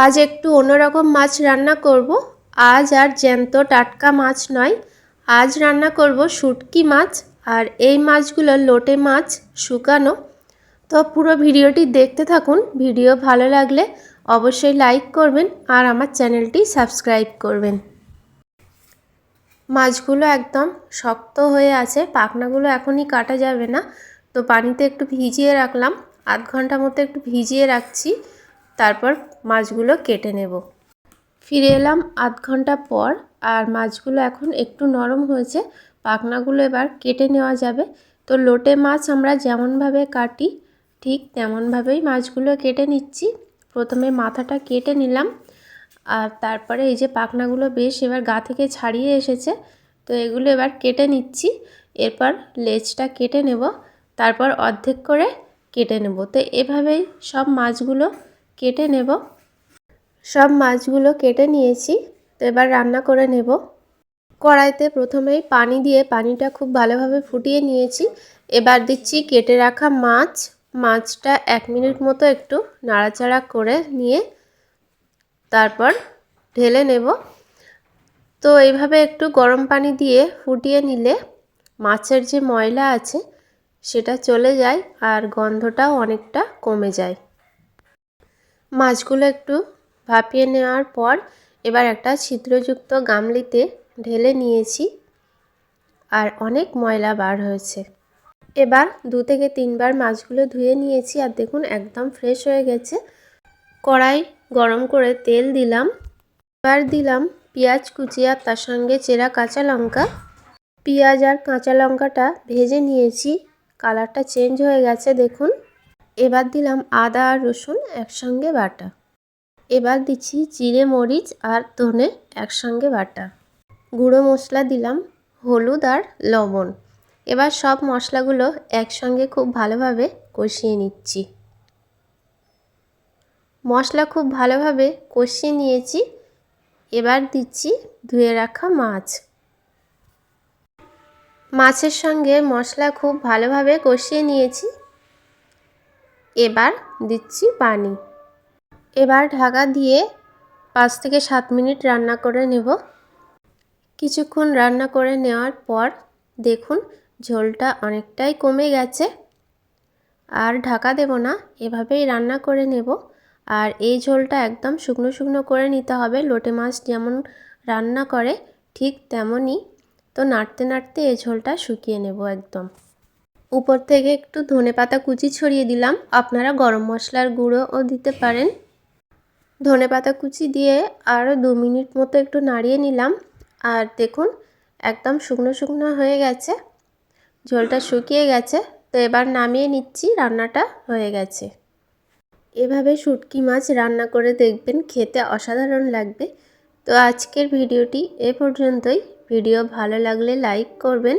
আজ একটু অন্যরকম মাছ রান্না করব। আজ আর জ্যান্ত টাটকা মাছ নয়। আজ রান্না করব শুটকি মাছ আর এই মাছগুলো লোটে মাছ শুকানো। তো পুরো ভিডিওটি দেখতে থাকুন। ভিডিও ভালো লাগলে অবশ্যই লাইক করবেন আর আমার চ্যানেলটি সাবস্ক্রাইব করবেন। মাছগুলো একদম শক্ত হয়ে আছে। পাখনাগুলো এখনই কাটা যাবে না। তো পানিতে একটু ভিজিয়ে রাখলাম। আধ ঘণ্টা মতো একটু ভিজিয়ে রাখছি। তারপর মাছগুলো কেটে নেব। ফিরে এলাম আধ ঘণ্টা পর আর মাছগুলো এখন একটু নরম হয়েছে। পাখনাগুলো এবার কেটে নেওয়া যাবে। তো লোটে মাছ আমরা যেমনভাবে কাটি, ঠিক তেমনভাবেই মাছগুলো কেটে নিচ্ছি। প্রথমে মাথাটা কেটে নিলাম। আর তারপরে এই যে পাখনাগুলো বেশ এবার গা থেকে ছাড়িয়ে এসেছে, তো এগুলো এবার কেটে নিচ্ছি। এরপর লেজটা কেটে নেব, তারপর অর্ধেক করে কেটে নেব। তো এভাবেই সব মাছগুলো কেটে নেব। সব মাছগুলো কেটে নিয়েছি, তো এবার রান্না করে নেব। কড়াইতে প্রথমেই পানি দিয়ে পানিটা খুব ভালোভাবে ফুটিয়ে নিয়েছি। এবার দিচ্ছি কেটে রাখা মাছ। মাছটা এক মিনিট মতো একটু নাড়াচাড়া করে নিয়ে তারপর ঢেলে নেব। তো এইভাবে একটু গরম পানি দিয়ে ফুটিয়ে নিলে মাছের যে ময়লা আছে সেটা চলে যায় আর গন্ধটাও অনেকটা কমে যায়। মাছগুলো একটু ভাপিয়ে নেওয়ার পর এবার একটা ছিদ্রযুক্ত গামলিতে ঢেলে নিয়েছি আর অনেক ময়লা বার হয়েছে। এবার দু থেকে তিনবার মাছগুলো ধুয়ে নিয়েছি আর দেখুন একদম ফ্রেশ হয়ে গেছে। কড়াই গরম করে তেল দিলাম। এবার দিলাম পেঁয়াজ কুচি আর তার সঙ্গে চেরা কাঁচা লঙ্কা। পেঁয়াজ আর কাঁচা লঙ্কাটা ভেজে নিয়েছি। কালারটা চেঞ্জ হয়ে গেছে দেখুন। এবার দিলাম আদা আর রসুন একসঙ্গে বাটা। এবার দিচ্ছি জিরে, মরিচ আর ধনে একসঙ্গে বাটা। গুঁড়ো মশলা দিলাম, হলুদ আর লবণ। এবার সব মশলাগুলো একসঙ্গে খুব ভালোভাবে কষিয়ে নিচ্ছি। মশলা খুব ভালোভাবে কষিয়ে নিয়েছি। এবার দিচ্ছি ধুয়ে রাখা মাছ। মাছের সঙ্গে মশলা খুব ভালোভাবে কষিয়ে নিয়েছি। এবার দিচ্ছি পানি। এবার ঢাকা দিয়ে পাঁচ থেকে সাত মিনিট রান্না করে নেব। কিছুক্ষণ রান্না করে নেওয়ার পর দেখুন ঝোলটা অনেকটাই কমে গেছে। আর ঢাকা দেব না, এভাবেই রান্না করে নেব। আর এই ঝোলটা একদম শুকনো শুকনো করে নিতে হবে। লোটে মাছ যেমন রান্না করে ঠিক তেমনই। তো নাড়তে নাড়তে এই ঝোলটা শুকিয়ে নেব একদম। উপর থেকে একটু ধনে পাতা কুচি ছড়িয়ে দিলাম। আপনারা গরম মশলার গুঁড়োও দিতে পারেন। ধনে পাতা কুচি দিয়ে আরও দু মিনিট মতো একটু নাড়িয়ে নিলাম। আর দেখুন, একদম শুকনো শুকনো হয়ে গেছে। ঝোলটা শুকিয়ে গেছে। তো এবার নামিয়ে নিচ্ছি, রান্নাটা হয়ে গেছে। এভাবে শুটকি মাছ রান্না করে দেখবেন, খেতে অসাধারণ লাগবে। তো আজকের ভিডিওটি এ পর্যন্তই। ভিডিও ভালো লাগলে লাইক করবেন।